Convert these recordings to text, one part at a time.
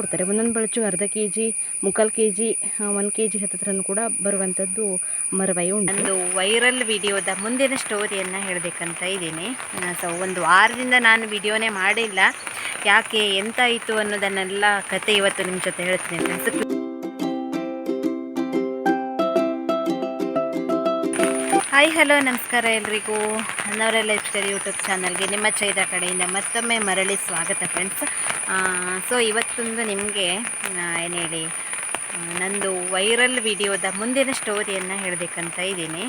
ಕೊಡ್ತಾರೆ. ಒಂದೊಂದು ಬಳಚು ಅರ್ಧ ಕೆ ಜಿ ಮುಕ್ಕಾಲು K G one K G ಹತ್ತತ್ರನೂ ಕೂಡ ಬರುವಂಥದ್ದು ಮರವೈ ಉಂಟು. ಒಂದು ವೈರಲ್ ವಿಡಿಯೋದ ಮುಂದಿನ ಸ್ಟೋರಿಯನ್ನು ಹೇಳಬೇಕಂತ ಇದ್ದೀನಿ. ಸೊ ಒಂದು ವಾರದಿಂದ ನಾನು ವಿಡಿಯೋನೇ ಮಾಡಿಲ್ಲ. ಯಾಕೆ ಎಂತಾಯಿತು ಅನ್ನೋದನ್ನೆಲ್ಲ ಕತೆ ಇವತ್ತು ನಿಮ್ಮ ಜೊತೆ ಹೇಳ್ತೀನಿ ಹಾಯ್, ಹಲೋ, ನಮಸ್ಕಾರ ಎಲ್ರಿಗೂ. ಲೈಫ್ ಸ್ಟೈಲ್ ಯೂಟ್ಯೂಬ್ ಚಾನಲ್ಗೆ ನಿಮ್ಮ ಚೈದ ಕಡೆಯಿಂದ ಮತ್ತೊಮ್ಮೆ ಮರಳಿ ಸ್ವಾಗತ ಫ್ರೆಂಡ್ಸ್ ಸೊ ಇವತ್ತೊಂದು ನಿಮಗೆ ಏನು ಹೇಳಿ ನಂದು ವೈರಲ್ ವಿಡಿಯೋದ ಮುಂದಿನ ಸ್ಟೋರಿಯನ್ನು ಹೇಳಬೇಕಂತ ಇದ್ದೀನಿ.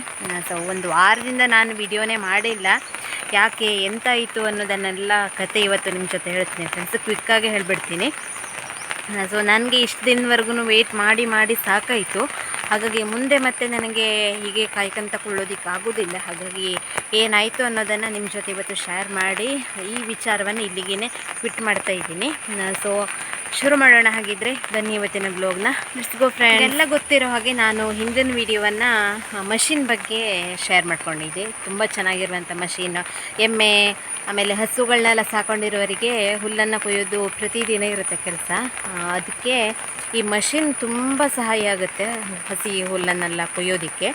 ಸೊ ಒಂದು ವಾರದಿಂದ ನಾನು ವಿಡಿಯೋನೇ ಮಾಡಿಲ್ಲ. ಯಾಕೆ, ಎಂತಾಯಿತು ಅನ್ನೋದನ್ನೆಲ್ಲ ಕತೆ ಇವತ್ತು ನಿಮ್ಮ ಜೊತೆ ಹೇಳ್ತೀನಿ ಫ್ರೆಂಡ್ಸ್ ಕ್ವಿಕ್ಕಾಗಿ ಹೇಳ್ಬಿಡ್ತೀನಿ. ಸೊ ನನಗೆ ಇಷ್ಟು ದಿನವರೆಗೂ ವೆಯ್ಟ್ ಮಾಡಿ ಮಾಡಿ ಸಾಕಾಯಿತು. ಹಾಗಾಗಿ ಮುಂದೆ ಮತ್ತೆ ನನಗೆ ಹೀಗೆ ಕಾಯ್ಕೊಂತ ಕೊಳ್ಳೋದಕ್ಕೆ ಆಗೋದಿಲ್ಲ ಹಾಗಾಗಿ ಏನಾಯಿತು ಅನ್ನೋದನ್ನು ನಿಮ್ಮ ಜೊತೆ ಇವತ್ತು ಶೇರ್ ಮಾಡಿ, ಈ ವಿಚಾರವನ್ನು ಇಲ್ಲಿಗೇ ಕ್ವಿಟ್ ಮಾಡ್ತಾ ಇದ್ದೀನಿ. ಸೊ ಶುರು ಮಾಡೋಣ ಹಾಗಿದ್ರೆ ಬನ್ನಿ ಇವತ್ತಿನ ಬ್ಲಾಗ್ನ ಗೋ ಫ್ರೆಂಡ್ ಎಲ್ಲ ಗೊತ್ತಿರೋ ಹಾಗೆ ನಾನು ಹಿಂದಿನ ವಿಡಿಯೋವನ್ನು ಮಷಿನ್ ಬಗ್ಗೆ ಶೇರ್ ಮಾಡ್ಕೊಂಡಿದ್ದೆ. ತುಂಬ ಚೆನ್ನಾಗಿರುವಂಥ ಮಷೀನ್ ಎಮ್ಮೆ, ಆಮೇಲೆ ಹಸುಗಳನ್ನೆಲ್ಲ ಸಾಕೊಂಡಿರೋರಿಗೆ ಹುಲ್ಲನ್ನು ಕೊಯ್ಯೋದು ಪ್ರತಿದಿನ ಇರುತ್ತೆ ಕೆಲಸ. ಅದಕ್ಕೆ ಈ ಮಷಿನ್ ತುಂಬ ಸಹಾಯ ಆಗುತ್ತೆ ಹಸಿ ಹುಲ್ಲನ್ನೆಲ್ಲ ಕೊಯ್ಯೋದಕ್ಕೆ.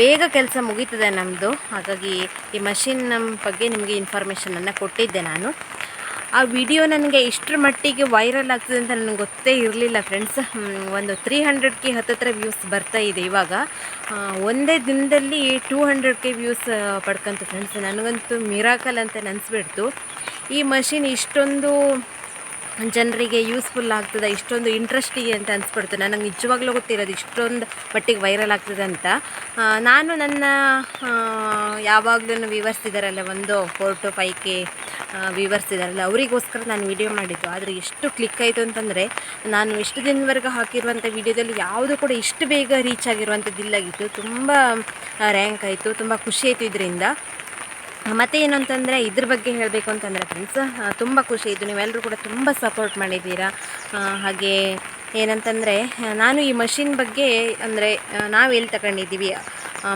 ಬೇಗ ಕೆಲಸ ಮುಗೀತದೆ ನಮ್ಮದು ಹಾಗಾಗಿ ಈ ಮಷಿನ್ ಬಗ್ಗೆ ನಿಮಗೆ ಇನ್ಫಾರ್ಮೇಷನನ್ನು ಕೊಟ್ಟಿದ್ದೆ ನಾನು. ಆ ವಿಡಿಯೋ ನನಗೆ ಇಷ್ಟರ ಮಟ್ಟಿಗೆ ವೈರಲ್ ಆಗ್ತದೆ ಅಂತ ನನಗೆ ಗೊತ್ತೇ ಇರಲಿಲ್ಲ ಫ್ರೆಂಡ್ಸ್ ಒಂದು ತ್ರೀ ಹಂಡ್ರೆಡ್ಗೆ ಹತ್ತತ್ರ ವ್ಯೂಸ್ ಬರ್ತಾ ಇದೆ ಇವಾಗ. ಒಂದೇ ದಿನದಲ್ಲಿ ಟೂ ಹಂಡ್ರೆಡ್ಗೆ ವ್ಯೂಸ್ ಪಡ್ಕಂತು ಫ್ರೆಂಡ್ಸ್ ನನಗಂತೂ ಮಿರಾಕಲ್ ಅಂತ ನೆನೆಸ್ಬಿಡ್ತು. ಈ ಮಷಿನ್ ಇಷ್ಟೊಂದು ಜನರಿಗೆ ಯೂಸ್ಫುಲ್ ಆಗ್ತದೆ, ಇಷ್ಟೊಂದು ಇಂಟ್ರೆಸ್ಟಿಗೆ ಅಂತ ಅನಿಸ್ಬಿಡ್ತು ನನಗೆ ನಿಜವಾಗ್ಲೂ ಗೊತ್ತಿರೋದು ಇಷ್ಟೊಂದು ಮಟ್ಟಿಗೆ ವೈರಲ್ ಆಗ್ತದೆ ಅಂತ. ನಾನು ನನ್ನ ಯಾವಾಗಲೂ ಇದ್ದಾರಲ್ಲ ಒಂದು ಫೋರ್ ಟು ಫೈವ್ ಕೆ ಇದ್ದಾರಲ್ಲ ಅವರಿಗೋಸ್ಕರ ನಾನು ವಿಡಿಯೋ ಮಾಡಿದ್ದು. ಆದರೆ ಎಷ್ಟು ಕ್ಲಿಕ್ ಆಯಿತು ಅಂತಂದರೆ, ನಾನು ಎಷ್ಟು ದಿನವರೆಗೂ ಹಾಕಿರುವಂಥ ವಿಡಿಯೋದಲ್ಲಿ ಯಾವುದು ಕೂಡ ಇಷ್ಟು ಬೇಗ ರೀಚ್ ಆಗಿರುವಂಥದ್ದು ಇಲ್ಲಾಗಿತ್ತು ತುಂಬ ರ್ಯಾಂಕ್ ಆಯಿತು, ತುಂಬ ಖುಷಿ ಆಯಿತು ಇದರಿಂದ. ಮತ್ತೆ ಏನು ಅಂತಂದರೆ ಇದ್ರ ಬಗ್ಗೆ ಹೇಳಬೇಕು ಅಂತಂದರೆ ಫ್ರೆಂಡ್ಸ್ ತುಂಬ ಖುಷಿ ಇದು ನೀವೆಲ್ಲರೂ ಕೂಡ ತುಂಬ ಸಪೋರ್ಟ್ ಮಾಡಿದ್ದೀರಾ. ಹಾಗೆ ಏನಂತಂದರೆ ನಾನು ಈ ಮಷಿನ್ ಬಗ್ಗೆ ಅಂದರೆ ನಾವು ಎಲ್ಲಿ ತಗೊಂಡಿದ್ದೀವಿ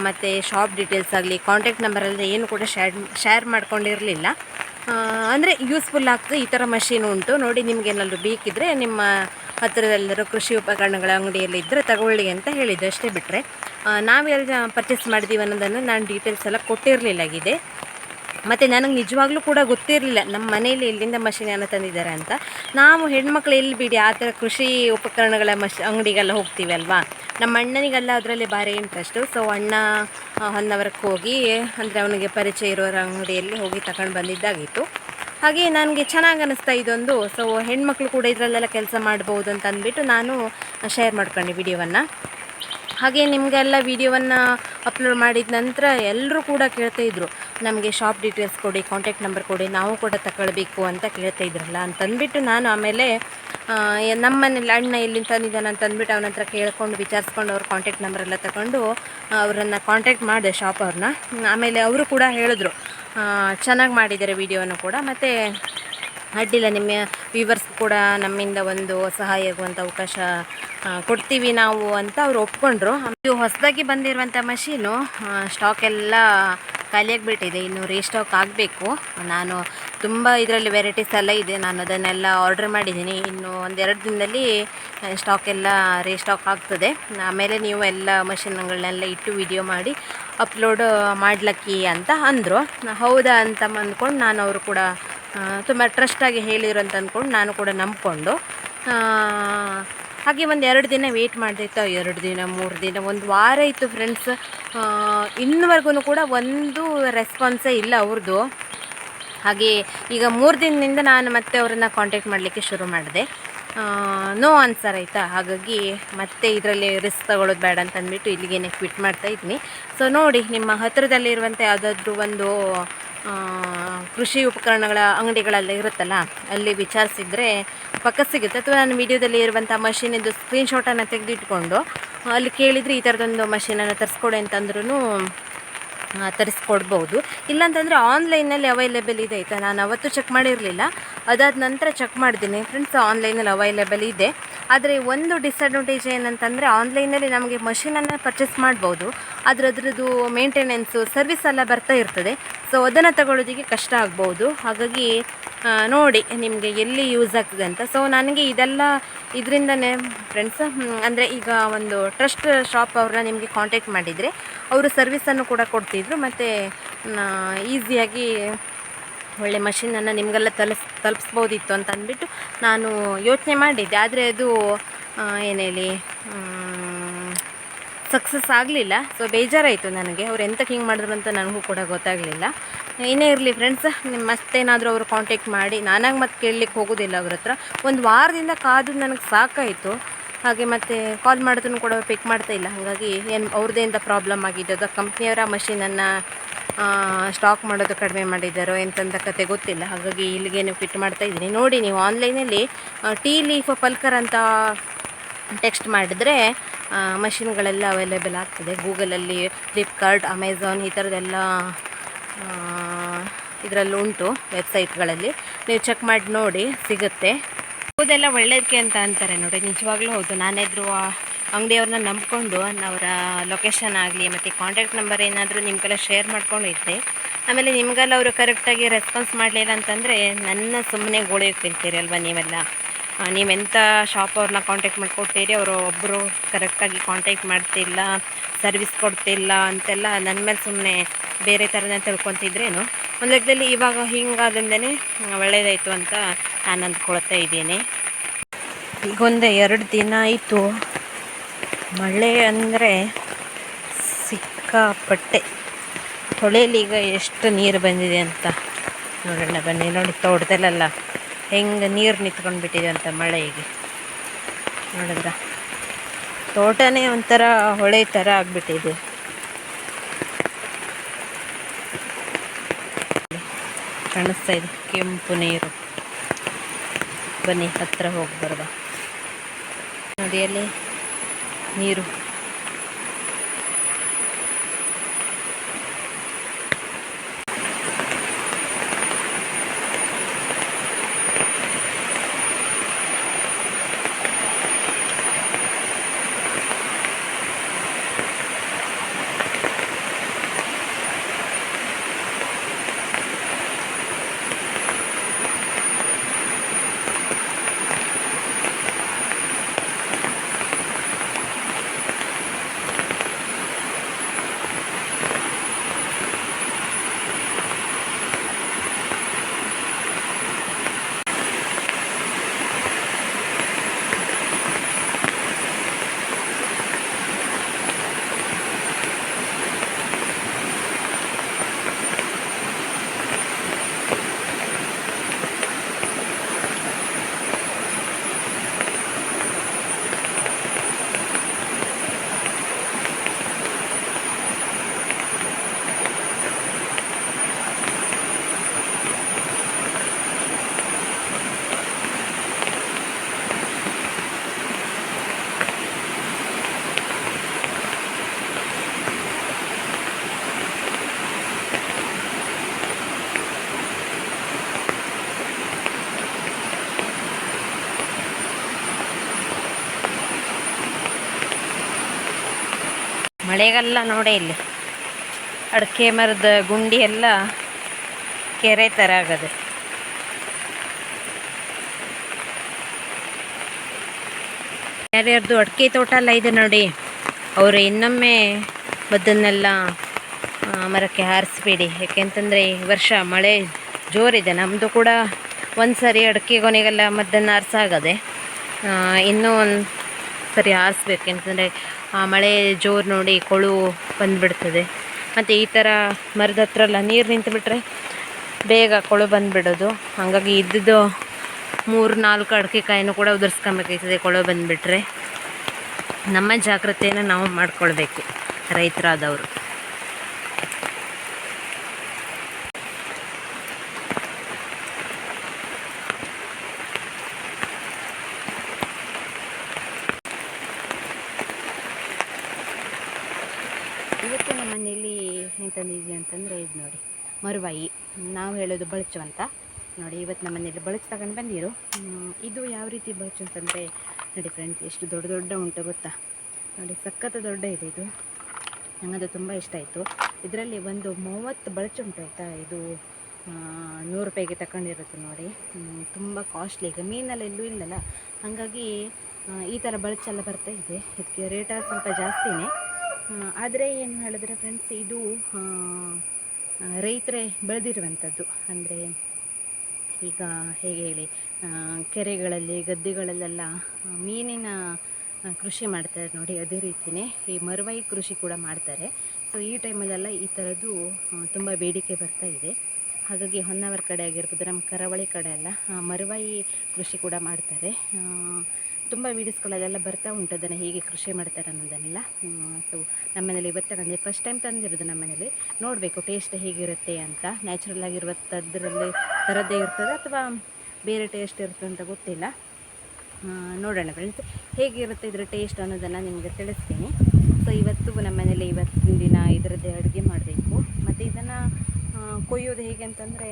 ಮತ್ತು ಶಾಪ್ ಡೀಟೇಲ್ಸ್ ಆಗಲಿ ಕಾಂಟ್ಯಾಕ್ಟ್ ನಂಬರಲ್ಲಿ ಏನು ಕೂಡ ಶೇರ್ ಶೇರ್ ಮಾಡ್ಕೊಂಡಿರಲಿಲ್ಲ. ಅಂದರೆ ಯೂಸ್ಫುಲ್ ಆಗ್ತದೆ, ಈ ಥರ ಮಷೀನ್ ಉಂಟು. ನೋಡಿ ನಿಮಗೇನಾದರೂ ಬೇಕಿದ್ದರೆ ನಿಮ್ಮ ಹತ್ತಿರದಲ್ಲಿರೋ ಕೃಷಿ ಉಪಕರಣಗಳ ಅಂಗಡಿಯಲ್ಲಿ ಇದ್ದರೆ ತಗೊಳ್ಳಿ ಅಂತ ಹೇಳಿದ್ದು ಅಷ್ಟೇ ಬಿಟ್ಟರೆ ನಾವೆಲ್ಲ ಪರ್ಚೇಸ್ ಮಾಡಿದ್ದೀವಿ ಅನ್ನೋದನ್ನು ನಾನು ಡೀಟೇಲ್ಸ್ ಎಲ್ಲ ಕೊಟ್ಟಿರಲಿಲ್ಲಾಗಿದೆ. ಮತ್ತು ನನಗೆ ನಿಜವಾಗ್ಲೂ ಕೂಡ ಗೊತ್ತಿರಲಿಲ್ಲ ನಮ್ಮ ಮನೆಯಲ್ಲಿ ಎಲ್ಲಿಂದ ಮಷಿನನ್ನು ತಂದಿದ್ದಾರೆ ಅಂತ. ನಾವು ಹೆಣ್ಮಕ್ಳು ಎಲ್ಲಿ ಬಿಡಿ, ಆ ಥರ ಕೃಷಿ ಉಪಕರಣಗಳ ಮಷ್, ಅಂಗಡಿಗೆಲ್ಲ ಹೋಗ್ತೀವಿ ಅಲ್ವಾ? ನಮ್ಮ ಅಣ್ಣನಿಗೆಲ್ಲ ಅದರಲ್ಲಿ ಭಾರಿ ಇಂಟ್ರೆಸ್ಟು ಸೊ ಅಣ್ಣ ಹೊನ್ನವರಕ್ಕೆ ಹೋಗಿ, ಅಂದರೆ ಅವನಿಗೆ ಪರಿಚಯ ಇರೋರ ಅಂಗಡಿಯಲ್ಲಿ ಹೋಗಿ ತಗೊಂಡು ಬಂದಿದ್ದಾಗಿತ್ತು. ಹಾಗೆ ನನಗೆ ಚೆನ್ನಾಗಿ ಅನ್ನಿಸ್ತಾ ಇದೊಂದು. ಸೊ ಹೆಣ್ಮಕ್ಳು ಕೂಡ ಇದರಲ್ಲೆಲ್ಲ ಕೆಲಸ ಮಾಡ್ಬೋದು ಅಂತ ಅಂದ್ಬಿಟ್ಟು ನಾನು ಶೇರ್ ಮಾಡ್ಕೊಂಡೆ ವಿಡಿಯೋವನ್ನು ಹಾಗೆ ನಿಮಗೆಲ್ಲ ವಿಡಿಯೋವನ್ನು ಅಪ್ಲೋಡ್ ಮಾಡಿದ ನಂತರ ಎಲ್ಲರೂ ಕೂಡ ಕೇಳ್ತಾಯಿದ್ರು ನಮಗೆ ಶಾಪ್ ಡೀಟೇಲ್ಸ್ ಕೊಡಿ ಕಾಂಟ್ಯಾಕ್ಟ್ ನಂಬರ್ ಕೊಡಿ, ನಾವು ಕೂಡ ತಗೊಳ್ಬೇಕು ಅಂತ ಕೇಳ್ತಾಯಿದ್ರಲ್ಲ ಅಂತಂದ್ಬಿಟ್ಟು ನಾನು ಆಮೇಲೆ ನಮ್ಮ ಮನೇಲಿ ಅಣ್ಣ ಎಲ್ಲಿಂದ ತಂದಿದ್ದಾನೆ ಅಂತ ಅಂದ್ಬಿಟ್ಟು ಅವನ ಹತ್ರ ಕೇಳ್ಕೊಂಡು ವಿಚಾರಿಸ್ಕೊಂಡು ಅವ್ರ ಕಾಂಟ್ಯಾಕ್ಟ್ ನಂಬರೆಲ್ಲ ತಗೊಂಡು ಅವರನ್ನು ಕಾಂಟ್ಯಾಕ್ಟ್ ಮಾಡಿದೆ ಶಾಪ್ ಅವ್ರನ್ನ ಆಮೇಲೆ ಅವರು ಕೂಡ ಹೇಳಿದ್ರು ಚೆನ್ನಾಗಿ ಮಾಡಿದ್ದಾರೆ ವಿಡಿಯೋನು ಕೂಡ, ಮತ್ತು ಅಡ್ಡಿಲ್ಲ, ನಿಮ್ಮ ವ್ಯೂವರ್ಸ್ ಕೂಡ ನಮ್ಮಿಂದ ಒಂದು ಸಹಾಯ ಆಗುವಂಥ ಅವಕಾಶ ಕೊಡ್ತೀವಿ ನಾವು ಅಂತ ಅವ್ರು ಒಪ್ಕೊಂಡ್ರು. ಇದು ಹೊಸದಾಗಿ ಬಂದಿರುವಂಥ ಮಷೀನು ಸ್ಟಾಕ್ ಎಲ್ಲ ಖಾಲಿಯಾಗಿಬಿಟ್ಟಿದೆ ಇನ್ನು ರೀಸ್ಟಾಕ್ ಆಗಬೇಕು. ನಾನು ತುಂಬ ಇದರಲ್ಲಿ ವೆರೈಟೀಸ್ ಎಲ್ಲ ಇದೆ. ನಾನು ಅದನ್ನೆಲ್ಲ ಆರ್ಡರ್ ಮಾಡಿದ್ದೀನಿ. ಇನ್ನು ಒಂದೆರಡು ದಿನದಲ್ಲಿ ಸ್ಟಾಕ್ ಎಲ್ಲ ರೀಸ್ಟಾಕ್ ಆಗ್ತದೆ. ಆಮೇಲೆ ನೀವು ಎಲ್ಲ ಮಷಿನ್ಗಳನ್ನೆಲ್ಲ ಇಟ್ಟು ವಿಡಿಯೋ ಮಾಡಿ ಅಪ್ಲೋಡ್ ಮಾಡ್ಲಕ್ಕಿ ಅಂತ ಅಂದರು. ಹೌದಾ ಅಂತ ಅಂದ್ಕೊಂಡು ನಾನು ಅವರು ಕೂಡ ತುಂಬ ಟ್ರಸ್ಟಾಗಿ ಹೇಳಿರು ಅಂತ ಅಂದ್ಕೊಂಡು ನಾನು ಕೂಡ ನಂಬಿಕೊಂಡು ಹಾಗೆ ಒಂದು ಎರಡು ದಿನ ವೆಯ್ಟ್ ಮಾಡ್ದಿತ್ತು ಎರಡು ದಿನ, ಮೂರು ದಿನ, ಒಂದು ವಾರ ಇತ್ತು ಫ್ರೆಂಡ್ಸ್ ಇನ್ನುವರೆಗೂ ಕೂಡ ಒಂದು ರೆಸ್ಪಾನ್ಸೇ ಇಲ್ಲ ಅವ್ರದ್ದು ಹಾಗೆ ಈಗ ಮೂರು ದಿನದಿಂದ ನಾನು ಮತ್ತೆ ಅವರನ್ನು ಕಾಂಟ್ಯಾಕ್ಟ್ ಮಾಡಲಿಕ್ಕೆ ಶುರು ಮಾಡಿದೆ. ನೋ ಆನ್ಸರ್ ಆಯಿತಾ? ಹಾಗಾಗಿ ಮತ್ತೆ ಇದರಲ್ಲಿ ರಿಸ್ಕ್ ತಗೊಳ್ಳೋದು ಬೇಡ ಅಂತ ಅಂದ್ಬಿಟ್ಟು ಇಲ್ಲಿಗೇನೆ ಕ್ವಿಟ್ ಮಾಡ್ತಾ ಇದ್ದೀನಿ ಸೊ ನೋಡಿ, ನಿಮ್ಮ ಹತ್ತಿರದಲ್ಲಿರುವಂಥ ಯಾವುದಾದ್ರೂ ಒಂದು ಕೃಷಿ ಉಪಕರಣಗಳ ಅಂಗಡಿಗಳಲ್ಲಿ ಇರುತ್ತಲ್ಲ, ಅಲ್ಲಿ ವಿಚಾರಿಸಿದರೆ ಪಕ್ಕ ಸಿಗುತ್ತೆ. ಅಥವಾ ನಾನು ವಿಡಿಯೋದಲ್ಲಿ ಇರುವಂಥ ಮಷೀನಿಂದು ಸ್ಕ್ರೀನ್ಶಾಟನ್ನು ತೆಗೆದಿಟ್ಕೊಂಡು, ಅಲ್ಲಿ ಕೇಳಿದರೆ ಈ ಥರದೊಂದು ಮಷೀನನ್ನು ತರಿಸ್ಕೊಡಿ ಅಂತಂದ್ರೂ ತರಿಸ್ಕೊಡ್ಬೋದು. ಇಲ್ಲಾಂತಂದರೆ ಆನ್ಲೈನಲ್ಲಿ ಅವೈಲೇಬಲ್ ಇದೆ. ಆಯಿತಾ ನಾನು ಅವತ್ತು ಚೆಕ್ ಮಾಡಿರಲಿಲ್ಲ. ಅದಾದ ನಂತರ ಚೆಕ್ ಮಾಡಿದ್ದೀನಿ ಫ್ರೆಂಡ್ಸ್ ಆನ್ಲೈನಲ್ಲಿ ಅವೈಲೇಬಲ್ ಇದೆ. ಆದರೆ ಒಂದು ಡಿಸ್ಅಡ್ವಾಂಟೇಜ್ ಏನಂತಂದರೆ ಆನ್ಲೈನಲ್ಲಿ ನಮಗೆ ಮಷೀನನ್ನು ಪರ್ಚೇಸ್ ಮಾಡ್ಬೋದು. ಆದರೆ ಅದರದ್ದು ಮೇಂಟೆನೆನ್ಸು ಸರ್ವಿಸ್ ಎಲ್ಲ ಬರ್ತಾ ಇರ್ತದೆ. ಸೊ ಅದನ್ನು ತಗೊಳ್ಳೋದಕ್ಕೆ ಕಷ್ಟ ಆಗ್ಬೋದು. ಹಾಗಾಗಿ ನೋಡಿ ನಿಮಗೆ ಎಲ್ಲಿ ಯೂಸ್ ಆಗ್ತದೆ ಅಂತ. ಸೊ ನನಗೆ ಇದೆಲ್ಲ ಇದರಿಂದನೇ ಫ್ರೆಂಡ್ಸ್ ಅಂದರೆ ಈಗ ಒಂದು ಟ್ರಸ್ಟ್ ಶಾಪ್ ಅವ್ರನ್ನ ನಿಮಗೆ ಕಾಂಟ್ಯಾಕ್ಟ್ ಮಾಡಿದರೆ, ಅವರು ಸರ್ವಿಸನ್ನು ಕೂಡ ಕೊಡ್ತಿದ್ರು. ಮತ್ತು ಈಸಿಯಾಗಿ ಒಳ್ಳೆ ಮಷಿನನ್ನು ನಿಮಗೆಲ್ಲ ತಲುಪ್, ತಲುಪಿಸ್ಬೋದಿತ್ತು ಅಂತ ಅಂದ್ಬಿಟ್ಟು ನಾನು ಯೋಚನೆ ಮಾಡಿದ್ದೆ. ಆದರೆ ಅದು ಏನು ಹೇಳಿ ಸಕ್ಸಸ್ ಆಗಲಿಲ್ಲ. ಸೊ ಬೇಜಾರಾಯಿತು ನನಗೆ. ಅವ್ರು ಎಂತಕ್ಕೆ ಹಿಂಗೆ ಮಾಡಿದ್ರು ಅಂತ ನನಗೂ ಕೂಡ ಗೊತ್ತಾಗಲಿಲ್ಲ. ಏನೇ ಇರಲಿ ಫ್ರೆಂಡ್ಸ್ ನಿಮ್ಮ ಮತ್ತೇನಾದರೂ ಅವರು ಕಾಂಟ್ಯಾಕ್ಟ್ ಮಾಡಿ. ನಾನಾಗಿ ಮತ್ತೆ ಕೇಳಲಿಕ್ಕೆ ಹೋಗೋದಿಲ್ಲ ಅವ್ರ ಹತ್ರ. ಒಂದು ವಾರದಿಂದ ಕಾದು ನನಗೆ ಸಾಕಾಯಿತು. ಹಾಗೆ ಮತ್ತೆ ಕಾಲ್ ಮಾಡಿದ್ರು ಕೂಡ ಪಿಕ್ ಮಾಡ್ತಾ ಇಲ್ಲ. ಹಾಗಾಗಿ ಏನು ಅವ್ರದ್ದೇಂತ ಪ್ರಾಬ್ಲಮ್ ಆಗಿದ್ದು. ಅದು ಕಂಪ್ನಿಯವರ ಮಷೀನನ್ನು ಸ್ಟಾಕ್ ಮಾಡೋದು ಕಡಿಮೆ ಮಾಡಿದ್ದಾರೋ ಎಂತಂತ ಕತೆ ಗೊತ್ತಿಲ್ಲ. ಹಾಗಾಗಿ ಇಲ್ಲಿಗೇನು ಫಿಟ್ ಮಾಡ್ತಾ ಇದ್ದೀನಿ. ನೋಡಿ, ನೀವು ಆನ್ಲೈನಲ್ಲಿ ಟೀ ಲೀಫ್ ಪಲ್ಕರ್ ಅಂತ ಟೆಕ್ಸ್ಟ್ ಮಾಡಿದರೆ ಮಷಿನ್ಗಳೆಲ್ಲ ಅವೈಲೇಬಲ್ ಆಗ್ತದೆ. ಗೂಗಲಲ್ಲಿ ಫ್ಲಿಪ್ಕಾರ್ಟ್ ಅಮೆಝಾನ್ ಈ ಥರದ್ದೆಲ್ಲ ಇದರಲ್ಲಿ ಉಂಟು ವೆಬ್ಸೈಟ್ಗಳಲ್ಲಿ ನೀವು ಚೆಕ್ ಮಾಡಿ ನೋಡಿ, ಸಿಗುತ್ತೆ. ಹೌದೆಲ್ಲ ಒಳ್ಳೇದಕ್ಕೆ ಅಂತ ಅಂತಾರೆ. ನೋಡಿ, ನಿಜವಾಗ್ಲೂ ಹೌದು. ನಾನೆದ್ರು ಅಂಗಡಿಯವ್ರನ್ನ ನಂಬಿಕೊಂಡು ಅವರ ಲೊಕೇಶನ್ ಆಗಲಿ, ಮತ್ತು ಕಾಂಟ್ಯಾಕ್ಟ್ ನಂಬರ್ ಏನಾದರೂ ನಿಮಗೆಲ್ಲ ಶೇರ್ ಮಾಡ್ಕೊಂಡು ಇದ್ದೆ ಆಮೇಲೆ ನಿಮಗೆಲ್ಲ ಅವರು ಕರೆಕ್ಟಾಗಿ ರೆಸ್ಪಾನ್ಸ್ ಮಾಡಲಿಲ್ಲ ಅಂತಂದರೆ ನನ್ನ ಸುಮ್ಮನೆ ಗೋಳಿಗೆ ಅಲ್ವಾ ನೀವೆಲ್ಲ? ನೀವೆಂಥ ಶಾಪ್ ಅವ್ರನ್ನ ಕಾಂಟ್ಯಾಕ್ಟ್ ಮಾಡಿಕೊಡ್ತೀರಿ? ಅವರು ಒಬ್ಬರು ಕರೆಕ್ಟಾಗಿ ಕಾಂಟ್ಯಾಕ್ಟ್ ಮಾಡ್ತಿಲ್ಲ ಸರ್ವಿಸ್ ಕೊಡ್ತಿಲ್ಲ ಅಂತೆಲ್ಲ ನನ್ನ ಮೇಲೆ ಸುಮ್ಮನೆ ಬೇರೆ ಥರನೇ ತಿಳ್ಕೊತಿದ್ರೇನು? ಒಂದು ಲೆಕ್ಕದಲ್ಲಿ ಇವಾಗ ಹಿಂಗಾದಿಂದನೇ ಒಳ್ಳೆಯದಾಯಿತು ಅಂತ ನಾನು ಅಂದ್ಕೊಳ್ತಾ ಇದ್ದೀನಿ. ಈಗೊಂದು ಎರಡು ದಿನ ಆಯಿತು. ಮಳೆ ಅಂದರೆ ಸಿಕ್ಕಾಪಟ್ಟೆ. ಹೊಳೆಯಲ್ಲಿಗ ಎಷ್ಟು ನೀರು ಬಂದಿದೆ ಅಂತ ನೋಡೋಣ, ಬನ್ನಿ ನೋಡಿ ತೋಟದಲ್ಲೆಲ್ಲ ಹೆಂಗೆ ನೀರು ನಿಂತ್ಕೊಂಡು ಬಿಟ್ಟಿದೆ ಅಂತ ಮಳೆಗೆ ನೋಡಿದ್ರ? ತೋಟನೇ ಒಂಥರ ಹೊಳೆ ಥರ ಆಗಿಬಿಟ್ಟಿದೆ. ಕಾಣಿಸ್ತಾ ಇದೆ, ಕೆಂಪು ನೀರು. ಬನ್ನಿ ಹತ್ತಿರ ಹೋಗಿ ಬರುವ. ನೋಡಿ ಅಲ್ಲಿ ನೀರು ಮಳೆಗೆಲ್ಲ ನೋಡೇ ಇಲ್ಲಿ. ಅಡಿಕೆ ಮರದ ಗುಂಡಿ ಎಲ್ಲ ಕೆರೆ ಥರ ಆಗದೆ. ಯಾರ್ಯಾರ್ದು ಅಡಿಕೆ ತೋಟ ಎಲ್ಲ ಇದೆ ನೋಡಿ ಅವರು ಇನ್ನೊಮ್ಮೆ ಮದ್ದನ್ನೆಲ್ಲ ಆ, ಮರಕ್ಕೆ ಹಾರಿಸ್ಬೇಡಿ. ಯಾಕೆಂತಂದರೆ ಈ ವರ್ಷ ಮಳೆ ಜೋರಿದೆ. ನಮ್ಮದು ಕೂಡ ಒಂದು ಸರಿ ಅಡಿಕೆ ಕೊನೆಗೆಲ್ಲ ಮದ್ದನ್ನು ಹಾರಿಸಾಗದೆ ಇನ್ನೂ ಒಂದು ಸರಿ ಹಾರಿಸ್ಬೇಕು. ಯಾಕಂತಂದರೆ ಮಳೆ ಜೋರು ನೋಡಿ ಕೊಳು ಬಂದುಬಿಡ್ತದೆ. ಮತ್ತು ಈ ಥರ ಮರದ ಹತ್ರ ಎಲ್ಲ ನೀರು ನಿಂತುಬಿಟ್ರೆ ಬೇಗ ಕೊಳು ಬಂದುಬಿಡೋದು. ಹಾಗಾಗಿ ಇದ್ದದ್ದು ಮೂರು ನಾಲ್ಕು ಅಡಿಕೆ ಕಾಯಿನೂ ಕೂಡ ಉದುರಿಸ್ಕೊಬೇಕಾಗ್ತದೆ ಕೊಳು ಬಂದುಬಿಟ್ರೆ. ನಮ್ಮ ಜಾಗ್ರತೆಯನ್ನು ನಾವು ಮಾಡಿಕೊಳ್ಬೇಕು ರೈತರಾದವರು. ಇವತ್ತು ನಮ್ಮ ಮನೆಯಲ್ಲಿ ಏನು ತಂದಿದ್ವಿ ಅಂತಂದರೆ ಇದು ನೋಡಿ ಮರುವಾಯಿ ನಾವು ಹೇಳೋದು ಬಳಚು ಅಂತ. ನೋಡಿ, ಇವತ್ತು ನಮ್ಮ ಮನೆಯಲ್ಲಿ ಬಳಚು ತಗೊಂಡು ಬಂದಿರು. ಇದು ಯಾವ ರೀತಿ ಬಳಚು ಅಂತಂದರೆ, ನೋಡಿ ಫ್ರೆಂಡ್ಸ್ ಎಷ್ಟು ದೊಡ್ಡ ದೊಡ್ಡ ಉಂಟು ಗೊತ್ತಾ? ನೋಡಿ, ಸಖತ್ ದೊಡ್ಡ ಇದೆ ಇದು. ನನಗದು ತುಂಬ ಇಷ್ಟ ಆಯಿತು. ಇದರಲ್ಲಿ ಒಂದು ಮೂವತ್ತು ಬಳಚು ಉಂಟು ಆಯಿತಾ? ಇದು ನೂರು ರೂಪಾಯಿಗೆ ತಗೊಂಡಿರುತ್ತೆ ನೋಡಿ. ತುಂಬ ಕಾಸ್ಟ್ಲಿ ಈಗ ಮೀನೆಲ್ಲ ಎಲ್ಲೂ ಇಲ್ಲಲ್ಲ. ಹಾಗಾಗಿ ಈ ಥರ ಬಳಚೆಲ್ಲ ಬರ್ತಾ ಇದೆ. ಇದಕ್ಕೆ ರೇಟ ಸ್ವಲ್ಪ ಜಾಸ್ತಿನೇ. ಆದರೆ ಏನು ಹೇಳಿದ್ರೆ ಫ್ರೆಂಡ್ಸ್ ಇದು ರೈತರೇ ಬೆಳೆದಿರುವಂಥದ್ದು ಅಂದರೆ ಈಗ ಹೇಗೆ ಹೇಳಿ ಕೆರೆಗಳಲ್ಲಿ, ಗದ್ದೆಗಳಲ್ಲೆಲ್ಲ ಮೀನಿನ ಕೃಷಿ ಮಾಡ್ತಾರೆ ನೋಡಿ, ಅದೇ ರೀತಿಯೇ ಈ ಮರವಾಯಿ ಕೃಷಿ ಕೂಡ ಮಾಡ್ತಾರೆ. ಸೊ ಈ ಟೈಮಲ್ಲೆಲ್ಲ ಈ ಥರದ್ದು ತುಂಬ ಬೇಡಿಕೆ ಬರ್ತಾ ಇದೆ. ಹಾಗಾಗಿ ಹೊನ್ನಾವರ ಕಡೆ ಆಗಿರ್ಬೋದು, ನಮ್ಮ ಕರಾವಳಿ ಕಡೆ ಎಲ್ಲ ಮರವಾಯಿ ಕೃಷಿ ಕೂಡ ಮಾಡ್ತಾರೆ. ತುಂಬ ವೀಡಿಯೋಸ್ಗಳಲ್ಲೆಲ್ಲ ಬರ್ತಾ ಉಂಟು, ಅದನ್ನು ಹೇಗೆ ಕೃಷಿ ಮಾಡ್ತಾರೆ ಅನ್ನೋದನ್ನೆಲ್ಲ. ಸೊ ನಮ್ಮನೇಲಿ ಇವತ್ತು ನನಗೆ ಫಸ್ಟ್ ಟೈಮ್ ತಂದಿರೋದು ನಮ್ಮನೇಲಿ ನೋಡಬೇಕು ಟೇಸ್ಟ್ ಹೇಗಿರುತ್ತೆ ಅಂತ. ನ್ಯಾಚುರಲ್ ಆಗಿರುವಂಥದ್ರಲ್ಲಿ ಥರದ್ದೇ ಇರ್ತದೆ ಅಥವಾ ಬೇರೆ ಟೇಸ್ಟ್ ಇರುತ್ತೆ ಅಂತ ಗೊತ್ತಿಲ್ಲ. ನೋಡೋಣ ಫ್ರೆಂಡ್ಸ್ ಹೇಗಿರುತ್ತೆ ಇದರ ಟೇಸ್ಟ್ ಅನ್ನೋದನ್ನು ನಿಮಗೆ ತಿಳಿಸ್ತೀನಿ. ಸೊ ಇವತ್ತು ನಮ್ಮ ಮನೇಲಿ ಇವತ್ತಿನ ದಿನ ಇದರದ್ದೇ ಅಡುಗೆ ಮಾಡಬೇಕು. ಮತ್ತು ಇದನ್ನು ಕೊಯ್ಯೋದು ಹೇಗೆ ಅಂತಂದರೆ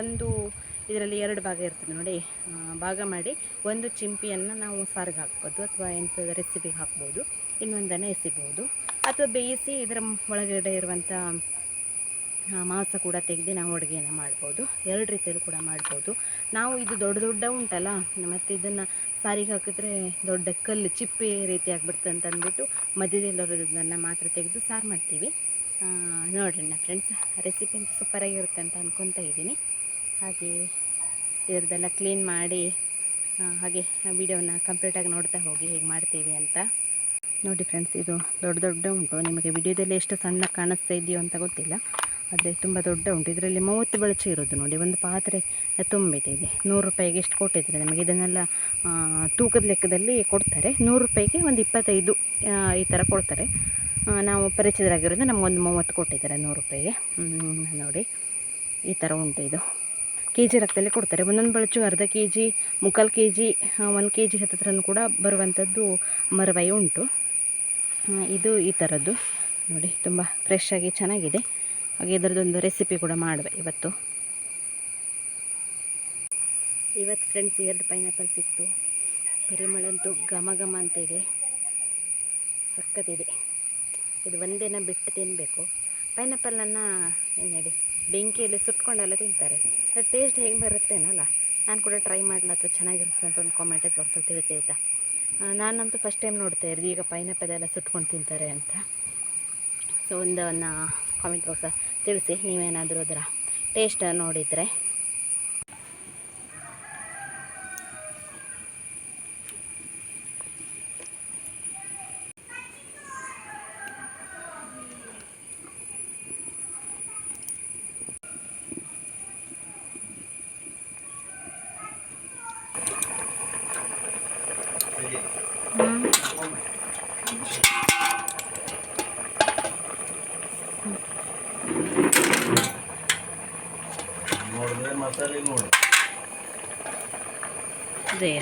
ಒಂದು ಇದರಲ್ಲಿ ಎರಡು ಭಾಗ ಇರ್ತದೆ ನೋಡಿ. ಭಾಗ ಮಾಡಿ ಒಂದು ಚಿಂಪಿಯನ್ನು ನಾವು ಸಾರಿಗೆ ಹಾಕ್ಬೋದು ಅಥವಾ ಎಂಥದ ರೆಸಿಪಿಗೆ ಹಾಕ್ಬೋದು, ಇನ್ನೊಂದನ್ನು ಎಸಿಬೋದು ಅಥವಾ ಬೇಯಿಸಿ ಇದರ ಒಳಗಡೆ ಇರುವಂಥ ಮಾಂಸ ಕೂಡ ತೆಗೆದು ನಾವು ಅಡುಗೆಯನ್ನು ಮಾಡ್ಬೋದು. ಎರಡು ರೀತಿಯಲ್ಲೂ ಕೂಡ ಮಾಡ್ಬೋದು. ನಾವು ಇದು ದೊಡ್ಡ ದೊಡ್ಡ ಉಂಟಲ್ಲ, ಮತ್ತು ಇದನ್ನು ಸಾರಿಗೆ ಹಾಕಿದ್ರೆ ದೊಡ್ಡ ಕಲ್ಲು ಚಿಪ್ಪೆ ರೀತಿ ಆಗ್ಬಿಡ್ತದೆ ಅಂತ ಅಂದ್ಬಿಟ್ಟು ಮಧ್ಯದಲ್ಲಿರೋದನ್ನು ಮಾತ್ರ ತೆಗೆದು ಸಾರು ಮಾಡ್ತೀವಿ. ನೋಡೋಣ ಫ್ರೆಂಡ್ಸ್ ರೆಸಿಪಿ ಅಂತ ಸೂಪರಾಗಿರುತ್ತೆ ಅಂತ ಅಂದ್ಕೊತಾ ಇದ್ದೀನಿ. ಹಾಗೆ ಇದರದ್ದೆಲ್ಲ ಕ್ಲೀನ್ ಮಾಡಿ ಹಾಗೆ ವಿಡಿಯೋನ ಕಂಪ್ಲೀಟಾಗಿ ನೋಡ್ತಾ ಹೋಗಿ ಹೇಗೆ ಮಾಡ್ತೀವಿ ಅಂತ. ನೋಡಿ ಫ್ರೆಂಡ್ಸ್ ಇದು ದೊಡ್ಡ ದೊಡ್ಡ ಉಂಟು. ನಿಮಗೆ ವಿಡಿಯೋದಲ್ಲಿ ಎಷ್ಟು ಸಣ್ಣ ಕಾಣಿಸ್ತಾ ಇದೆಯೋ ಅಂತ ಗೊತ್ತಿಲ್ಲ. ಆದರೆ ತುಂಬ ದೊಡ್ಡ ಉಂಟು. ಇದರಲ್ಲಿ ಮೂವತ್ತು ಬಳಚಿ ಇರೋದು ನೋಡಿ. ಒಂದು ಪಾತ್ರೆ ತುಂಬಿಟ್ಟಿದೆ ನೂರು ರೂಪಾಯಿಗೆ ಎಷ್ಟು ಕೊಟ್ಟಿದ್ದಾರೆ ನಮಗೆ ಇದನ್ನೆಲ್ಲ ತೂಕದ ಲೆಕ್ಕದಲ್ಲಿ ಕೊಡ್ತಾರೆ. ನೂರು ರೂಪಾಯಿಗೆ ಒಂದು ಇಪ್ಪತ್ತೈದು ಈ ಥರ ಕೊಡ್ತಾರೆ. ನಾವು ಪರಿಚಿತರಾಗಿರೋದು ನಮಗೊಂದು ಮೂವತ್ತು ಕೊಟ್ಟಿದ್ದಾರೆ ನೂರು ರೂಪಾಯಿಗೆ. ನೋಡಿ, ಈ ಥರ ಉಂಟು ಇದು. ಕೆ ಜಿ ರಕ್ತದಲ್ಲಿ ಕೊಡ್ತಾರೆ. ಒಂದೊಂದು ಬಳಚು ಅರ್ಧ ಕೆ ಜಿ ಮುಕ್ಕಾಲು ಕೆ ಜಿ ಒಂದು ಕೆ ಜಿ ಹತ್ತತ್ರನೂ ಕೂಡ ಬರುವಂಥದ್ದು ಮರವಾಯಿ ಉಂಟು. ಇದು ಈ ಥರದ್ದು. ನೋಡಿ, ತುಂಬ ಫ್ರೆಶ್ ಆಗಿ ಚೆನ್ನಾಗಿದೆ. ಹಾಗೆ ಇದರದ್ದೊಂದು ರೆಸಿಪಿ ಕೂಡ ಮಾಡುವೆ ಇವತ್ತು. ಇವತ್ತು ಫ್ರೆಂಡ್ಸ್ ಎರಡು ಪೈನಾಪಲ್ ಸಿಕ್ತು. ಪರಿಮಳಂತೂ ಘಮ ಘಮ ಅಂತ ಇದೆ. ಸಕ್ಕತ್ತಿದೆ ಇದು ಒಂದಿನ ಬಿಟ್ಟು ತಿನ್ನಬೇಕು ಪೈನಾಪಲನ್ನು ಏನು ಹೇಳಿ, ಬೆಂಕಿಯಲ್ಲಿ ಸುಟ್ಕೊಂಡೆಲ್ಲ ತಿಂತಾರೆ. ಟೇಸ್ಟ್ ಹೇಗೆ ಬರುತ್ತೇನಲ್ಲ ನಾನು ಕೂಡ ಟ್ರೈ ಮಾಡಲತ್ತ ಚೆನ್ನಾಗಿರುತ್ತೆ ಅಂತ ಒಂದು ಕಾಮೆಂಟ್ ಬಾಕ್ಸಲ್ಲಿ ತಿಳಿಸಿ ಆಯಿತಾ. ನಾನಂತೂ ಫಸ್ಟ್ ಟೈಮ್ ನೋಡ್ತಾ ಇರೋದು, ಈಗ ಪೈನಾಪಲ್ ಎಲ್ಲ ಸುಟ್ಕೊಂಡು ತಿಂತಾರೆ ಅಂತ. ಸೊ ಒಂದನ್ನು ಕಾಮೆಂಟ್ ಬಾಕ್ಸ ತಿಳಿಸಿ, ನೀವೇನಾದರೂ ಅದರ ಟೇಸ್ಟ್ ನೋಡಿದರೆ. ನೋಡಿದ್ರೆ ಮಸಾಲೆ ನೋಡಿ ಜಯ